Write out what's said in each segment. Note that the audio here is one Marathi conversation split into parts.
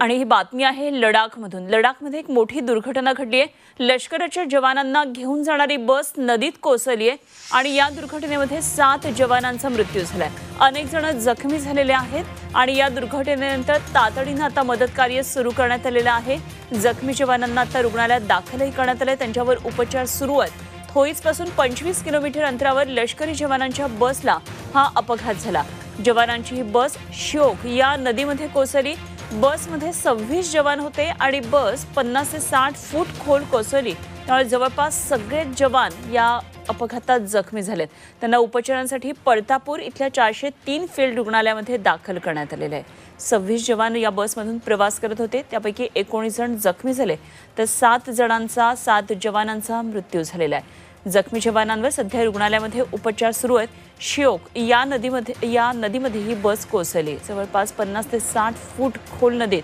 आणि ही बातमी आहे लडाखमधून. लडाखमध्ये एक मोठी दुर्घटना घडली आहे लष्कराच्या जवानांना घेऊन जाणारी बस नदीत कोसळली आहे आणि या दुर्घटनेमध्ये सात जवानांचा मृत्यू झालाय. अनेक जण जखमी झालेले आहेत आणि या दुर्घटनेनंतर तातडीनं आता मदत कार्य सुरू करण्यात आलेलं आहे. जखमी जवानांना आता रुग्णालयात दाखलही करण्यात आलंय. त्यांच्यावर उपचार सुरू आहेत. थोईसपासून पंचवीस किलोमीटर अंतरावर लष्करी जवानांच्या बसला हा अपघात झाला. जवानांची ही बस श्योक या नदीमध्ये कोसळली. बसमध्ये सव्वीस जवान होते आणि बस पन्नास ते साठ फूट खोल कोसळली. त्यामुळे जवळपास सगळेच जवान या अपघातात जखमी झालेत. त्यांना उपचारांसाठी पळतापूर इथल्या चारशे तीन फील्ड रुग्णालयामध्ये दाखल करण्यात आलेले आहे. सव्वीस जवान या बसमधून प्रवास करत होते. त्यापैकी एकोणीस जण जखमी झाले. तर सात जणांचा सात जवानांचा मृत्यू झालेला आहे. जखमी जवानांवर सध्या रुग्णालयामध्ये उपचार सुरू आहेत. शिओक या नदीमध्ये या नदीमध्ये ही बस कोसळली. जवळपास पन्नास ते साठ फूट खोल नदीत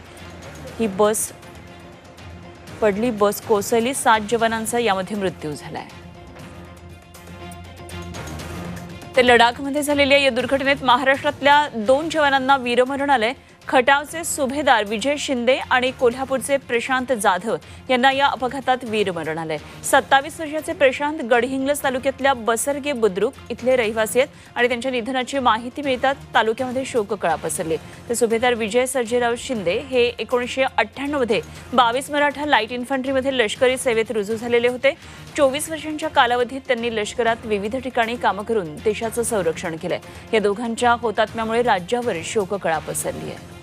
ही बस पडली. बस कोसळली. सात जवानांचा यामध्ये मृत्यू झालाय. तर लडाखमध्ये झालेल्या या दुर्घटनेत महाराष्ट्रातल्या दोन जवानांना वीरमरण आलंय. खटावचे सुभेदार विजय शिंदे आणि कोल्हापूरचे प्रशांत जाधव यांना या अपघातात वीरमरण आलंय. सत्तावीस वर्षाचे प्रशांत गडहिंग्लज तालुक्यातल्या बसरगे बुद्रुक इथले रहिवासी आहेत आणि त्यांच्या निधनाची माहिती मिळतात तालुक्यामध्ये शोककळा पसरली. तर सुभेदार विजय सर्जेराव शिंदे हे एकोणीसशे अठ्ठ्याण्णवमध्ये बावीस मराठा लाइट इन्फंट्रीमध्ये लष्करी सेवेत रुजू झालेले होते. चोवीस वर्षांच्या कालावधीत त्यांनी लष्करात विविध ठिकाणी कामं करून देशाचं संरक्षण केलंय. या दोघांच्या होतात्म्यामुळे राज्यावर शोककळा पसरली आहे.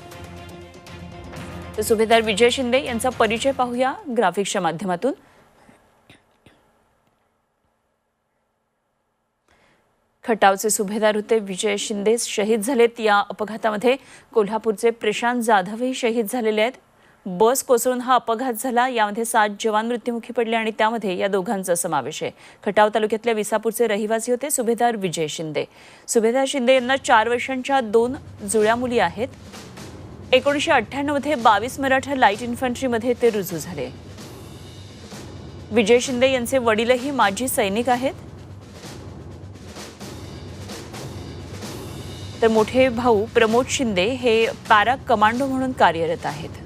तर सुभेदार विजय शिंदे यांचा परिचय पाहूया ग्राफिक्सच्या माध्यमातून. खटावचे सुभेदार होते विजय शिंदे शहीद झालेत या अपघातामध्ये. कोल्हापूरचे प्रशांत जाधवही शहीद झालेले आहेत. बस कोसळून हा अपघात झाला यामध्ये सात जवान मृत्युमुखी पडले आणि त्यामध्ये या दोघांचा समावेश आहे. खटाव तालुक्यातल्या विसापूरचे रहिवासी होते सुभेदार विजय शिंदे. सुभेदार शिंदे यांना चार वर्षांच्या दोन जुळ्या मुली आहेत. एकोणीसशे अठ्ठ्याण्णवमध्ये बावीस मराठा लाइट इन्फंट्रीमध्ये ते रुजू झाले. विजय शिंदे यांचे वडीलही माजी सैनिक आहेत. तर मोठे भाऊ प्रमोद शिंदे हे पॅरा कमांडो म्हणून कार्यरत आहेत.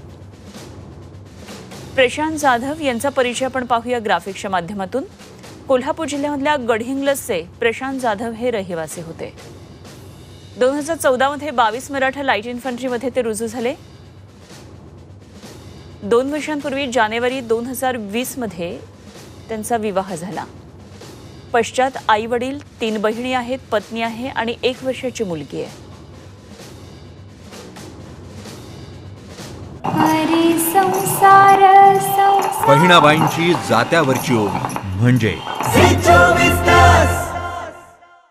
प्रशांत जाधव यांचा परिचय आपण पाहूया ग्राफिक्सच्या माध्यमातून. कोल्हापूर जिल्ह्यामधल्या गडहिंग्लजचे प्रशांत जाधव हे रहिवासी होते. दोन हजार चौदामध्ये बावीस मराठा लाइट इन्फंट्रीमध्ये ते रुजू झाले. दोन वर्षांपूर्वी जानेवारी दोन हजार वीसमध्ये त्यांचा विवाह झाला. पश्चात आई वडील तीन बहिणी आहेत पत्नी आहे आणि एक वर्षाची मुलगी आहे. हरी संसार संसार. बहिणाबाईंची जात्यावरची ओवी म्हणजे